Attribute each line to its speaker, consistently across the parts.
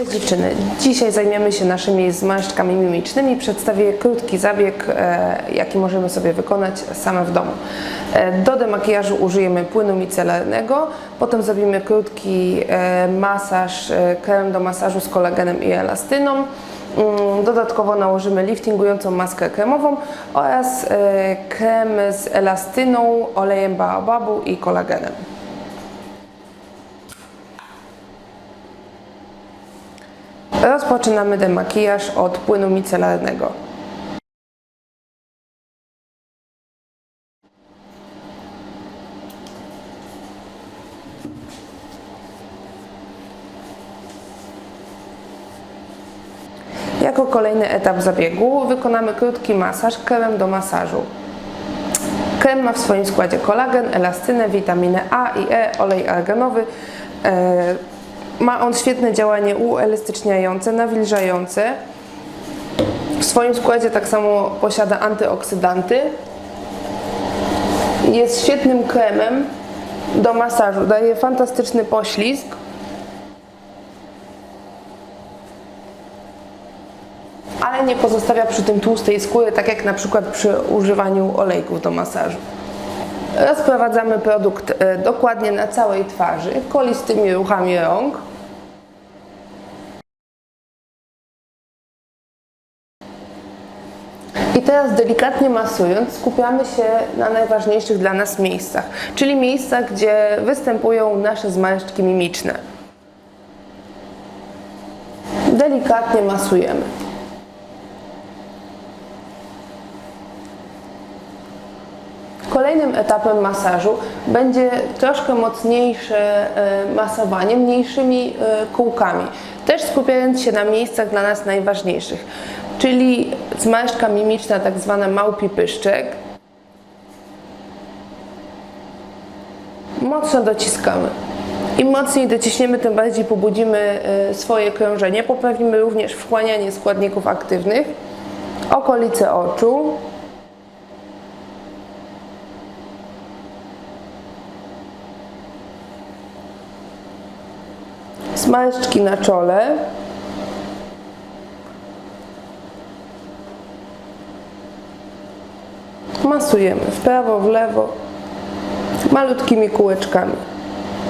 Speaker 1: Cześć dziewczyny. Dzisiaj zajmiemy się naszymi zmarszczkami mimicznymi. Przedstawię krótki zabieg, e, jaki możemy sobie wykonać same w domu. E, do demakijażu użyjemy płynu micelarnego, potem zrobimy krótki e, masaż, krem do masażu z kolagenem i elastyną. Mm, Dodatkowo nałożymy liftingującą maskę kremową oraz krem z elastyną, olejem baobabu i kolagenem. Rozpoczynamy demakijaż od płynu micelarnego. Jako kolejny etap zabiegu wykonamy krótki masaż kremem do masażu. Krem ma w swoim składzie kolagen, elastynę, witaminę A i E, olej arganowy. Ma on świetne działanie uelastyczniające, nawilżające. W swoim składzie tak samo posiada antyoksydanty. Jest świetnym kremem do masażu. Daje fantastyczny poślizg. Ale nie pozostawia przy tym tłustej skóry, tak jak na przykład przy używaniu olejków do masażu. Rozprowadzamy produkt e, dokładnie na całej twarzy, kolistymi ruchami rąk. I teraz delikatnie masując, skupiamy się na najważniejszych dla nas miejscach, czyli miejscach, gdzie występują nasze zmarszczki mimiczne. Delikatnie masujemy. Kolejnym etapem masażu będzie troszkę mocniejsze e, masowanie mniejszymi e, kółkami, też skupiając się na miejscach dla nas najważniejszych, czyli zmarszczka mimiczna, tak zwana małpi pyszczek. Mocno dociskamy. Im mocniej dociśniemy, tym bardziej pobudzimy e, swoje krążenie. Poprawimy również wchłanianie składników aktywnych, okolice oczu, Zmarszczki na czole. Masujemy w prawo, w lewo, malutkimi kółeczkami.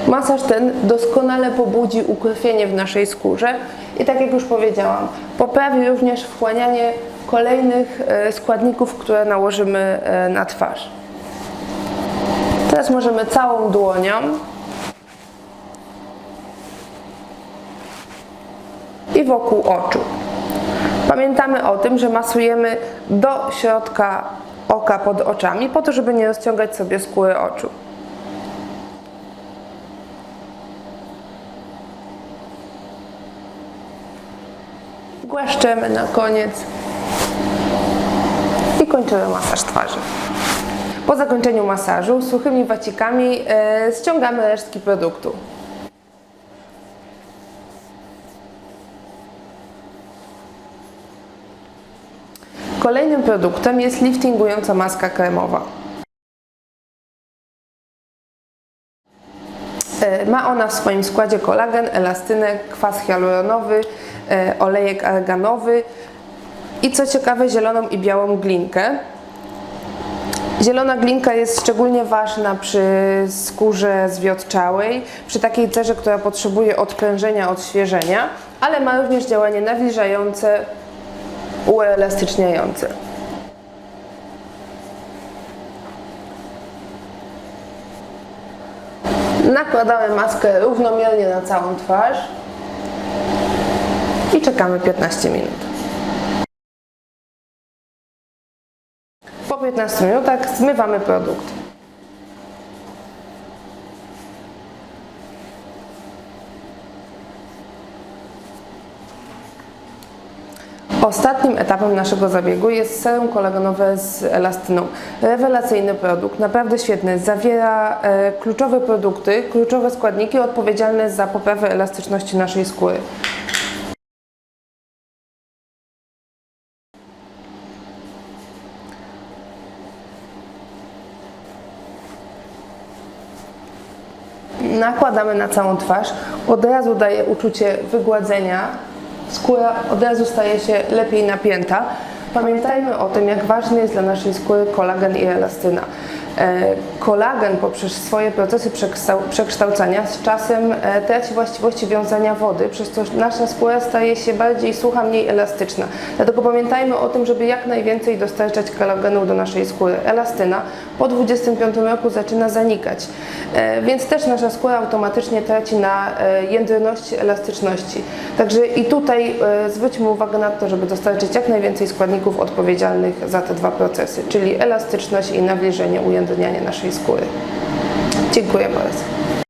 Speaker 1: Masaż ten doskonale pobudzi ukrwienie w naszej skórze i tak jak już powiedziałam, poprawi również wchłanianie kolejnych e, składników, które nałożymy e, na twarz. Teraz możemy całą dłonią i wokół oczu. Pamiętamy o tym, że masujemy do środka oka pod oczami, po to, żeby nie rozciągać sobie skóry oczu. Głaszczemy na koniec i kończymy masaż twarzy. Po zakończeniu masażu suchymi wacikami e, ściągamy resztki produktu. Kolejnym produktem jest liftingująca maska kremowa. E, Ma ona w swoim składzie kolagen, elastynę, kwas hialuronowy, e, olejek arganowy i co ciekawe zieloną i białą glinkę. Zielona glinka jest szczególnie ważna przy skórze zwiotczałej, przy takiej cerze, która potrzebuje odprężenia, odświeżenia, ale ma również działanie nawilżające, uelastyczniające. Nakładamy maskę równomiernie na całą twarz i czekamy 15 minut. Po 15 minutach zmywamy produkt. Ostatnim etapem naszego zabiegu jest serum kolagenowe z elastyną. Rewelacyjny produkt, naprawdę świetny. Zawiera e, kluczowe produkty, kluczowe składniki odpowiedzialne za poprawę elastyczności naszej skóry. nakładamy na całą twarz, od razu daje uczucie wygładzenia, skóra od razu staje się lepiej napięta. Pamiętajmy o tym, jak ważny jest dla naszej skóry kolagen i elastyna. E, Kolagen poprzez swoje procesy przekształ- przekształcania z czasem e, traci właściwości wiązania wody, przez co nasza skóra staje się bardziej sucha, mniej elastyczna. Dlatego pamiętajmy o tym, żeby jak najwięcej dostarczać kolagenu do naszej skóry. Elastyna po 25 roku zaczyna zanikać, e, więc też nasza skóra automatycznie traci na jędrności, elastyczności. Także i tutaj zwróćmy uwagę na to, żeby dostarczyć jak najwięcej składników odpowiedzialnych za te dwa procesy, czyli elastyczność i nawilżenie, ujędrnianie naszej skóry. Dziękuję bardzo.